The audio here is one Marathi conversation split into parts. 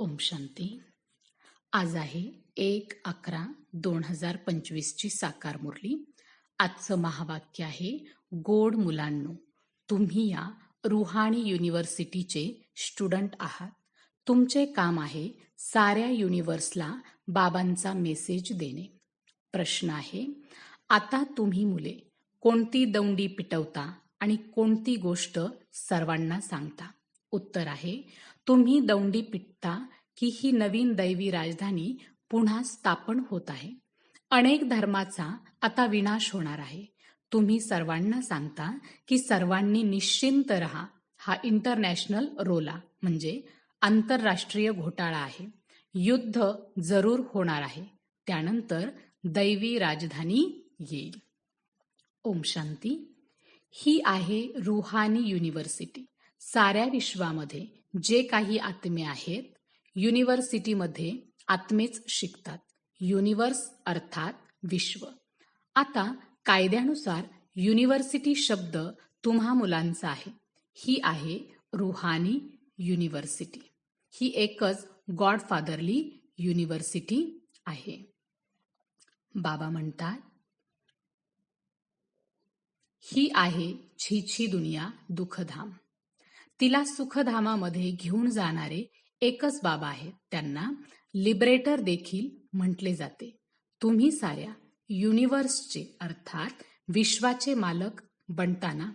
ओम शांती. आज आहे एक अकरा दोन हजार पंचवीसची साकार मुरली. आजचं महावाक्य आहे गोड मुलांनो तुम्ही या रुहाणी युनिव्हर्सिटीचे स्टुडंट आहात. तुमचे काम आहे साऱ्या युनिव्हर्सला बाबांचा मेसेज देणे. प्रश्न आहे आता तुम्ही मुले कोणती दौंडी पिटवता आणि कोणती गोष्ट सर्वांना सांगता? उत्तर आहे तुम्ही दौंडी पिटता की ही नवीन दैवी राजधानी पुन्हा स्थापन होत आहे. अनेक धर्माचा आता विनाश होणार आहे. तुम्ही सर्वांना सांगता की सर्वांनी निश्चिंत रहा हा इंटरनॅशनल रोला म्हणजे आंतरराष्ट्रीय घोटाळा आहे. युद्ध जरूर होणार आहे. त्यानंतर दैवी राजधानी येईल. ओम शांती. ही आहे रुहानी युनिव्हर्सिटी साऱ्या विश्वामध्ये जे काही आत्मे आहेत युनिव्हर्सिटीमध्ये आत्मेच शिकतात. युनिव्हर्स अर्थात विश्व. आता कायद्यानुसार युनिव्हर्सिटी शब्द तुम्हा मुलांचा आहे. ही आहे रुहानी युनिव्हर्सिटी ही एकच गॉडफादरली युनिव्हर्सिटी आहे. बाबा म्हणतात ही आहे छीछी दुनिया दुःखधाम. तिला सुखधामामध्ये घेऊन जाणारे एकच बाबा आहेत. त्यांना लिबरेटर देखील म्हटले जाते. तुम्ही साऱ्या युनिव्हर्सचे अर्थात विश्वाचे मालक बनताना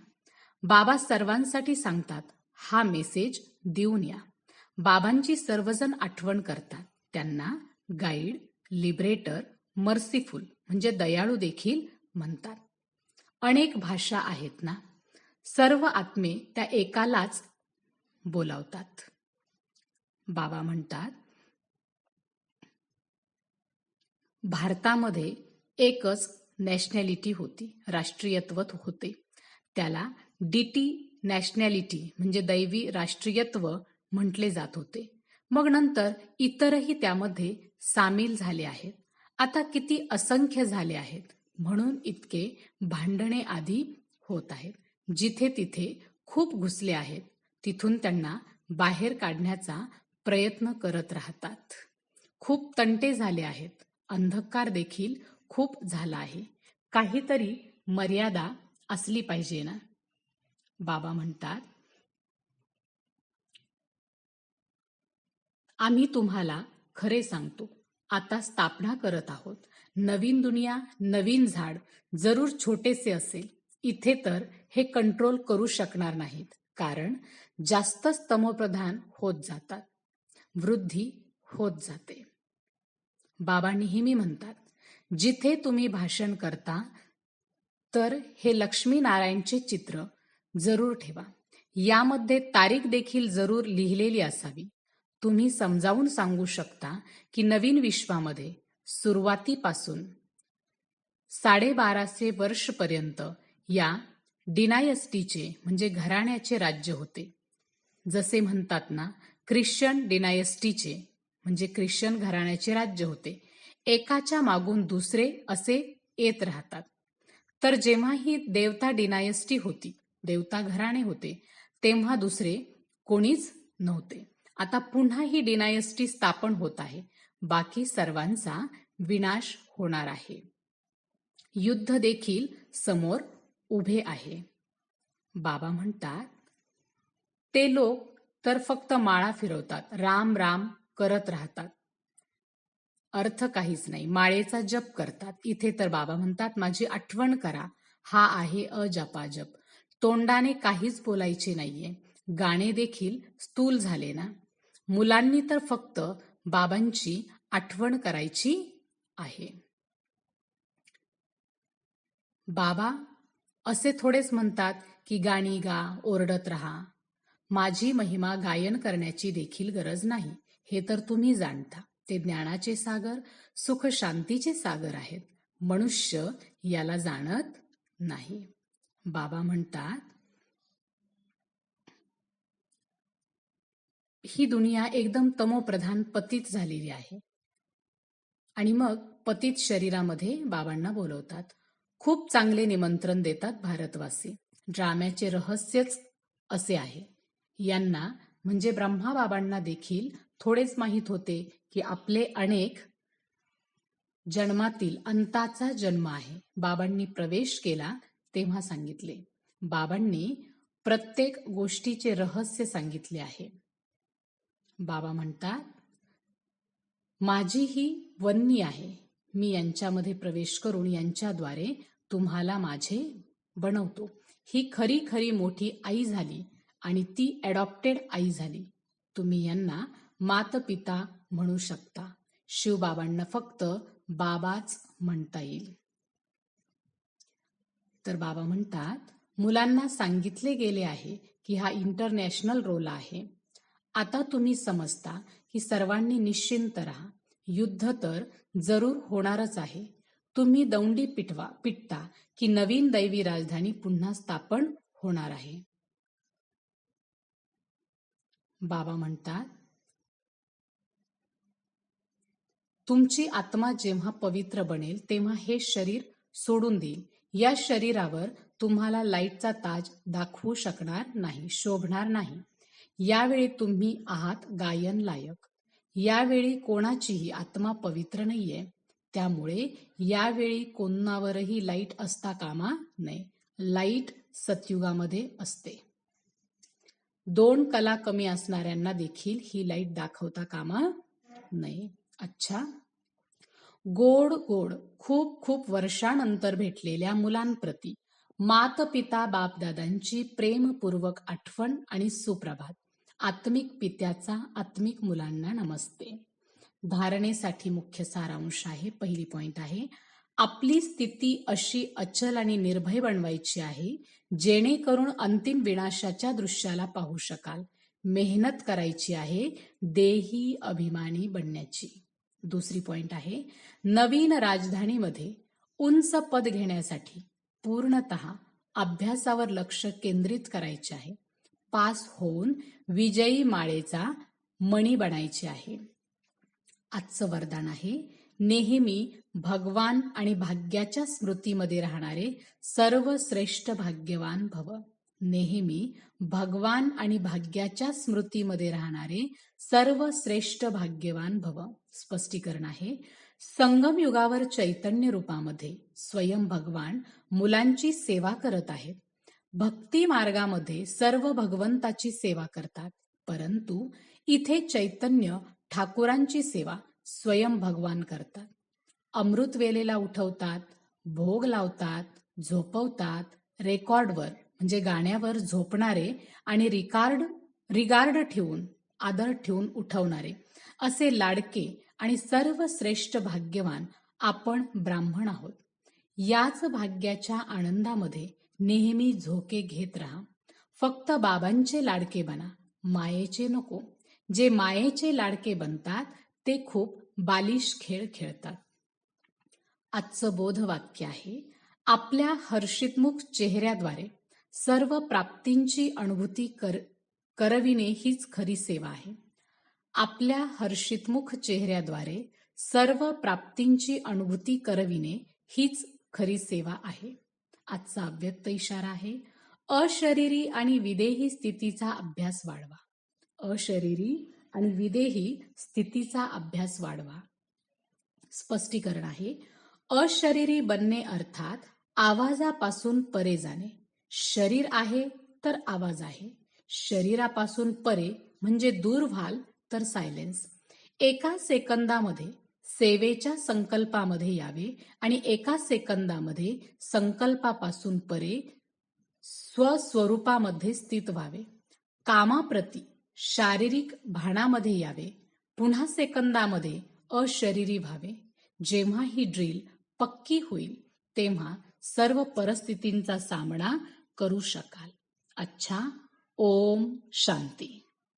बाबा सर्वांसाठी सांगतात हा मेसेज देऊन या. बाबांची सर्वजण आठवण करतात. त्यांना गाईड लिबरेटर मर्सीफुल म्हणजे दयाळू देखील म्हणतात. अनेक भाषा आहेत ना? सर्व आत्मे त्या एकालाच बोलावतात. बाबा म्हणतात भारतामध्ये एकच नॅशनॅलिटी होती राष्ट्रीयत्व होते. त्याला डीटी नॅशनॅलिटी म्हणजे दैवी राष्ट्रीयत्व म्हटले जात होते. मग नंतर इतरही त्यामध्ये सामील झाले आहेत. आता किती असंख्य झाले आहेत म्हणून इतके भांडणे आधी होत आहेत. जिथे तिथे खूप घुसले आहेत. तिथून त्यांना बाहेर काढण्याचा प्रयत्न करत राहतात. खूप तंटे झाले आहेत. अंधकार देखील खूप झाला आहे. काहीतरी मर्यादा असली पाहिजे ना? बाबा म्हणतात आम्ही तुम्हाला खरे सांगतो. आता स्थापना करत आहोत. नवीन दुनिया नवीन झाड जरूर छोटेसे असेल. इथे तर हे कंट्रोल करू शकणार नाहीत. कारण जास्त स्तमप्रधान होत जातात. वृद्धी होत जाते. बाबा नेहमी म्हणतात जिथे तुम्ही भाषण करता तर हे लक्ष्मीनारायणचे चित्र जरूर ठेवा. यामध्ये तारीख देखील जरूर लिहिलेली असावी. तुम्ही समजावून सांगू शकता की नवीन विश्वामध्ये सुरुवातीपासून साडेबाराशे वर्षपर्यंत या डिनायस्टीचे म्हणजे घराण्याचे राज्य होते. जसे म्हणतात ना ख्रिश्चन डिनायस्टीचे म्हणजे ख्रिश्चन घराण्याचे राज्य होते एकाच्या मागून दुसरे असे येत राहतात. तर जेव्हा ही देवता डिनायस्टी होती देवता घराणे होते तेव्हा दुसरे कोणीच नव्हते. आता पुन्हा ही डिनायस्टी स्थापन होत आहे. बाकी सर्वांचा विनाश होणार आहे. युद्ध देखील समोर उभे आहे. बाबा म्हणतात ते लोक तर फक्त माळा फिरवतात राम राम करत राहतात. अर्थ काहीच नाही माळेचा जप करतात. इथे तर बाबा म्हणतात माझी आठवण करा हा आहे अजपाजप. तोंडाने काहीच बोलायचे नाहीये. गाणे देखील स्थूल झाले ना? मुलांनी तर फक्त बाबांची आठवण करायची आहे. बाबा असे थोडेच म्हणतात की गाणी गा ओरडत राहा माझी महिमा गायन करण्याची देखील गरज नाही. हे तर तुम्ही जाणता. ते ज्ञानाचे सागर सुख शांतीचे सागर आहेत. मनुष्य याला जाणत नाही. बाबा म्हणतात ही दुनिया एकदम तमोप्रधान पतित झालेली आहे. आणि मग पतित शरीरामध्ये बाबांना बोलवतात. खूप चांगले निमंत्रण देतात भारतवासी. ड्राम्याचे रहस्यच असे आहे. यांना म्हणजे ब्रह्माबाबांना देखील थोडेच माहीत होते की आपले अनेक जन्मातील अंताचा जन्म आहे. बाबांनी प्रवेश केला तेव्हा सांगितले. बाबांनी प्रत्येक गोष्टीचे रहस्य सांगितले आहे. बाबा म्हणतात माझी ही वन्नी आहे. मी यांच्यामध्ये प्रवेश करून यांच्याद्वारे तुम्हाला माझे बनवतो. ही खरी खरी मोठी आई झाली. आणि ती ॲडॉप्टेड आई झाली. तुम्ही यांना मातपिता म्हणू शकता. शिवबाबांना फक्त बाबाच म्हणता येईल. तर बाबा म्हणतात मुलांना सांगितले गेले आहे की हा इंटरनॅशनल रोल आहे. आता तुम्ही समजता की सर्वांनी निश्चिंत राहा. युद्ध तर जरूर होणारच आहे. तुम्ही दौंडी पिटवा पिटता की नवीन दैवी राजधानी पुन्हा स्थापन होणार आहे. बाबा म्हणतात तुमची आत्मा जेव्हा पवित्र बनेल तेव्हा हे शरीर सोडून देईल. या शरीरावर तुम्हाला लाईटचा ताज दाखवू शकणार नाही शोभणार नाही. यावेळी तुम्ही आहात गायन लायक यावेळी कोणाचीही आत्मा पवित्र नाहीये. त्यामुळे यावेळी कोणावरही लाइट असता कामा नये. लाइट सतयुगामध्ये असते. दोन कला कमी असणाऱ्यांना देखील ही लाइट दाखवता कामा नाही अच्छा. गोड गोड. खूप खूप वर्षानंतर भेटलेल्या मुलांप्रती मात पिता बापदादांची प्रेमपूर्वक आठवण आणि सुप्रभात. आत्मिक पित्याचा आत्मिक मुलांना नमस्ते. धारणेसाठी मुख्य सारांश आहे. पहिली पॉइंट आहे. आपली स्थिती अशी अचल आणि निर्भय बनवायची आहे जेणेकरून अंतिम विनाशाच्या दृश्याला पाहू शकाल. मेहनत करायची आहे देही अभिमानी बनण्याची. दुसरी पॉइंट आहे नवीन राजधानीमध्ये उंच पद घेण्यासाठी पूर्णत अभ्यासावर लक्ष केंद्रित करायचे आहे. पास होऊन विजयी माळेचा मणी बनायचे आहे. आजचं वरदान आहे नेहमी भगवान आणि भाग्याच्या स्मृतीमध्ये राहणारे सर्वश्रेष्ठ भाग्यवान भव. नेहमी भगवान आणि भाग्याच्या स्मृतीमध्ये राहणारे सर्वश्रेष्ठ भाग्यवान भव. स्पष्टीकरण आहे. संगम युगावर चैतन्य रूपामध्ये स्वयं भगवान मुलांची सेवा करत आहेत. भक्ती मार्गामध्ये सर्व भगवंताची सेवा करतात. परंतु इथे चैतन्य ठाकुरांची सेवा स्वयं भगवान करतात. अमृत वेलेला उठवतात भोग लावतात झोपवतात रेकॉर्डवर म्हणजे गाण्यावर झोपणारे आणि रिकार्ड रिगार्ड ठेवून आदर ठेवून उठवणारे. असे लाडके आणि सर्वश्रेष्ठ भाग्यवान आपण ब्राह्मण आहोत. याच भाग्याच्या आनंदामध्ये नेहमी झोके घेत राहा. फक्त बाबांचे लाडके बना मायेचे नको. जे मायेचे लाडके बनतात ते खूप बालिश खेळ खेळतात. आजचं बोधवाक्य आहे आपल्या हर्षितमुख चेहऱ्याद्वारे सर्व प्राप्तींची अनुभूती कर करविणे हीच खरी सेवा आहे. आपल्या हर्षितमुख चेहऱ्याद्वारे सर्व प्राप्तींची अनुभूती करविणे हीच खरी सेवा आहे. आजचा अव्यक्त इशारा आहे अशरीरी आणि विदेही स्थितीचा अभ्यास वाढवा. अशरीरी आणि विदेही स्थितीचा अभ्यास वाढवा. स्पष्टीकरण आहे. अशरीरी बनणे अर्थात आवाजापासून परे जाणे. शरीर आहे तर आवाज आहे. शरीरापासून परे म्हणजे दूर व्हाल तर सायलेन्स. एका सेकंदामध्ये सेवेच्या संकल्पामध्ये यावे आणि एका सेकंदामध्ये संकल्पापासून परे स्वस्वरूपामध्ये स्थित व्हावे. कामाप्रती शारीरिक भाणामध्ये यावे पुन्हा सेकंदामध्ये अशरीरी व्हावे. जेव्हा ही ड्रिल पक्की होईल तेव्हा सर्व परिस्थितींचा सामना करू शकाल. अच्छा ओम शांती.